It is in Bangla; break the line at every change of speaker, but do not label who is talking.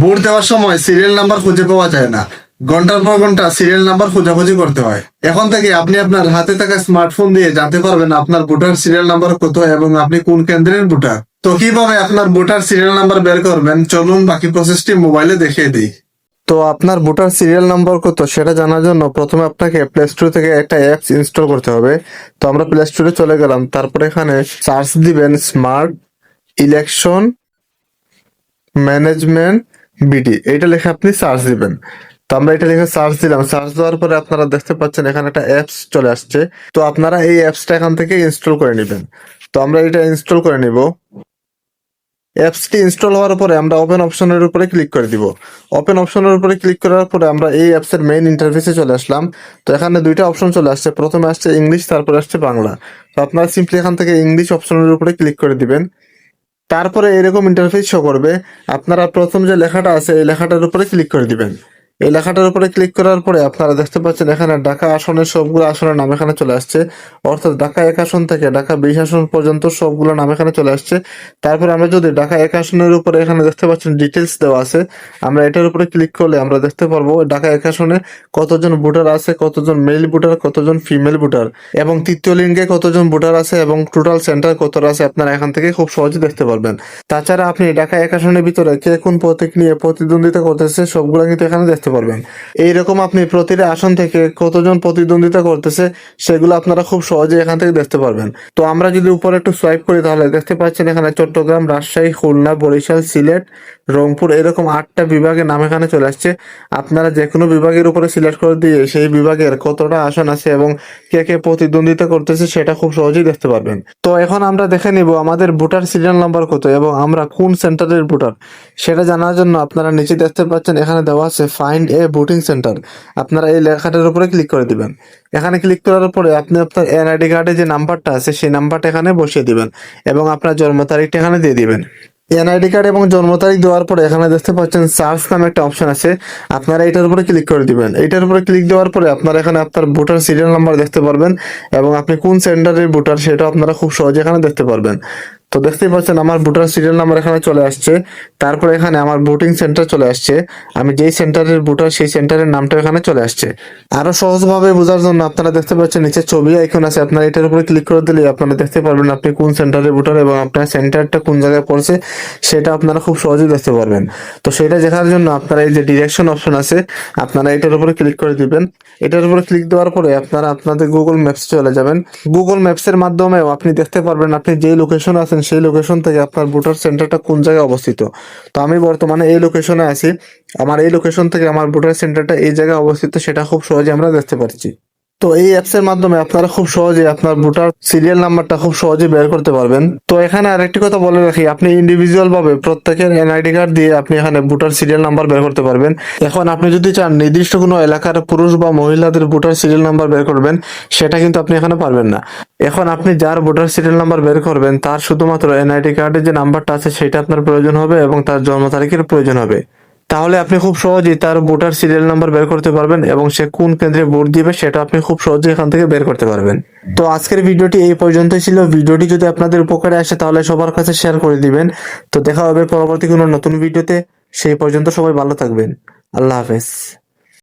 ভোট দেওয়ার সময় সিরিয়াল নাম্বার খুঁজে পাওয়া যায় না। ঘণ্টার পর ঘণ্টা সিরিয়াল নাম্বার খোঁজাখুঁজি করতে হয়। এখন থেকে আপনি আপনার হাতে থাকা স্মার্টফোন দিয়ে জানতে পারবেন আপনার ভোটার সিরিয়াল নাম্বার কত এবং আপনি কোন কেন্দ্রের ভোটার। তো কীভাবে আপনার ভোটার সিরিয়াল নাম্বার বের করবেন, চলুন বাকি প্রসেসটি মোবাইলে দেখিয়ে দিই। তো আপনার ভোটার সিরিয়াল নাম্বার কত সেটা জানার জন্য প্রথমে আপনাকে প্লে স্টোর থেকে একটা অ্যাপস ইনস্টল করতে হবে। তো আমরা প্লে স্টোরে চলে গেলাম। তারপরে এখানে সার্চ দিবেন স্মার্ট ইলেকশন ম্যানেজমেন্ট বিডি এইটা লিখে আপনি সার্চ দিবেন। তো আমরা এটা লিখে সার্চ দিলাম। সার্চ দেওয়ার পরে আপনারা দেখতে পাচ্ছেন এখানে একটা অ্যাপস চলে আসছে। তো আপনারা এই অ্যাপসটা এখান থেকে ইনস্টল করে নেবেন। তো আমরা এটা ইনস্টল করে নিব। অ্যাপসটি ইনস্টল হওয়ার পরে আমরা ওপেন অপশনের উপরে ক্লিক করে দিব। ওপেন অপশনের উপরে ক্লিক করার পরে আমরা এই অ্যাপসের মেইন ইন্টারফেসে চলে আসলাম। তো এখানে দুইটা অপশন চলে আসছে। প্রথমে আসছে ইংলিশ তারপরে আসছে বাংলা। তো আপনারা সিম্পলি এখান থেকে ইংলিশ অপশনের উপরে ক্লিক করে দিবেন। তারপরে এরকম ইন্টারফেস শো করবে, আপনারা প্রথম যে লেখাটা আছে, এই লেখাটার উপরে ক্লিক করে দিবেন। এই লেখাটার উপরে ক্লিক করার পরে আপনারা দেখতে পাচ্ছেন এখানে ঢাকা আসনের সবগুলো আসনের নাম এখানে চলে আসছে। অর্থাৎ ঢাকা এক আসন থেকে ঢাকা বিশ আসন পর্যন্ত সবগুলো নাম এখানে চলে আসছে। তারপর আমরা যদি ঢাকা এক আসনের উপরে এখানে দেখতে পাচ্ছেন ডিটেলস দেওয়া আছে, আমরা এটার উপরে ক্লিক করলে আমরা দেখতে পারব ঢাকা এক আসনে কতজন ভোটার আছে, কতজন মেল ভোটার, কতজন ফিমেল ভোটার এবং তৃতীয় লিঙ্গে কতজন ভোটার আছে এবং টোটাল সেন্টার কতটা আছে আপনারা এখান থেকে খুব সহজে দেখতে পারবেন। তাছাড়া আপনি ঢাকা এক আসনের ভিতরে কে কোন প্রতীক নিয়ে প্রতিদ্বন্দ্বিতা করতেছে সবগুলো কিন্তু এখানে দেখতে পারবেন। এইরকম আপনি প্রতিটা আসন থেকে কতজন প্রতিদ্বন্দ্বিতা করতেছে, সেগুলো আপনারা খুব সহজে এখান থেকে দেখতে পারবেন। তো আমরা যদি উপরে একটু সোয়াইপ করি, তাহলে দেখতে পাচ্ছেন এখানে চট্টগ্রাম, রাজশাহী, খুলনা, বরিশাল, সিলেট, রংপুর, এরকম আটটা বিভাগের নাম এখানে চলে আসছে। আপনারা যে কোনো বিভাগের উপরে সিলেক্ট করে দিয়ে সেই বিভাগের কতটা আসন আছে এবং কে কে প্রতিদ্বন্দ্বিতা করতেছে, সেটা খুব সহজেই দেখতে পারবেন। তো এখন আমরা দেখে নিব আমাদের ভোটার সিরিয়াল নাম্বার কত এবং আমরা কোন সেন্টারের ভোটার, সেটা জানার জন্য আপনারা নিচে দেখতে পাচ্ছেন এখানে দেওয়া আছে ফাইন্ড এ ভোটিং সেন্টার আপনারা এই লেখাটার উপরে ক্লিক করে দিবেন। এখানে ক্লিক করার পরে আপনি আপনার এনআইডি কার্ডে যে নাম্বারটা আছে, সেই নাম্বারটা এখানে বসিয়ে দিবেন এবং আপনার জন্ম তারিখটা এখানে দিয়ে দিবেন। এনআইডি কার্ড এবং জন্ম তারিখ দেওয়ার পরে এখানে দেখতে পাচ্ছেন সার্চ নামে একটা অপশন আছে, আপনারা এটার উপরে ক্লিক করে দিবেন। এটার উপরে ক্লিক দেওয়ার পরে আপনারা এখানে আপনার ভোটার সিরিয়াল নাম্বার দেখতে পারবেন এবং আপনি কোন সেন্টারের ভোটার সেটা আপনারা খুব সহজে এখানে দেখতে পারবেন। তো দেখতেই পাচ্ছেন আমার ভোটার সিরিয়াল নাম্বার এখানে চলে আসছে। তারপরে এখানে আমার ভোটিং সেন্টার চলে আসছে। আমি যেই সেন্টারের ভোটার সেই সেন্টারের নামটা এখানে চলে আসছে। আরও সহজভাবে বোঝার জন্য আপনারা দেখতে পাচ্ছেন নিচে ছবি আইকন আছে। আপনারা এটার উপরে ক্লিক করে দিলে আপনারা দেখতে পারবেন আপনি কোন সেন্টারের ভোটার এবং আপনার সেন্টারটা কোন জায়গায় পড়ছে, সেটা আপনারা খুব সহজেই দেখতে পারবেন। তো সেটা দেখার জন্য আপনারা এই যে ডিরেকশন অপশন আছে, আপনারা এটার উপরে ক্লিক করে দিবেন। এটার উপরে ক্লিক দেওয়ার পরে আপনারা আপনাদের গুগল ম্যাপস চলে যাবেন। গুগল ম্যাপসের মাধ্যমেও আপনি দেখতে পারবেন আপনি যেই লোকেশন আছেন সেই লোকেশন থেকে আপনার ভোটার সেন্টারটা কোন জায়গায় অবস্থিত। তো আমি বর্তমানে এই লোকেশনে আছি। আমার এই লোকেশন থেকে আমার ভোটার সেন্টারটা এই জায়গায় অবস্থিত, সেটা খুব সহজে আমরা দেখতে পারছি। তো এই অ্যাপস এর মাধ্যমে আপনারা খুব সহজে আপনার ভোটার সিরিয়াল নাম্বারটা খুব সহজে বের করতে পারবেন। তো এখানে আরেকটি কথা বলে রাখি, আপনি ইন্ডিভিজুয়াল ভাবে প্রত্যেকের এনআইডি কার্ড দিয়ে আপনি এখানে ভোটার সিরিয়াল নাম্বার বের করতে পারবেন। এখন আপনি যদি চান নির্দিষ্ট কোনো এলাকার পুরুষ বা মহিলাদের ভোটার সিরিয়াল নাম্বার বের করবেন, সেটা কিন্তু আপনি এখানে পারবেন না। এখন আপনি যার ভোটার সিরিয়াল নাম্বার বের করবেন, তার শুধুমাত্র এনআইডি কার্ডের যে নাম্বারটা আছে, সেটা আপনার প্রয়োজন হবে এবং তার জন্ম তারিখের প্রয়োজন হবে। তাহলে আপনি খুব সহজেই তার ভোটার সিরিয়াল নাম্বার বের করতে পারবেন এবং সে কোন কেন্দ্রে ভোট দিবে সেটা আপনি খুব সহজেই এখান থেকে বের করতে পারবেন। তো আজকের ভিডিওটি এই পর্যন্ত ছিল। ভিডিওটি যদি আপনাদের উপকারে আসে তাহলে সবার কাছে শেয়ার করে দিবেন। তো দেখা হবে পরবর্তী কোনো নতুন ভিডিওতে। সেই পর্যন্ত সবাই ভালো থাকবেন। আল্লাহ হাফেজ।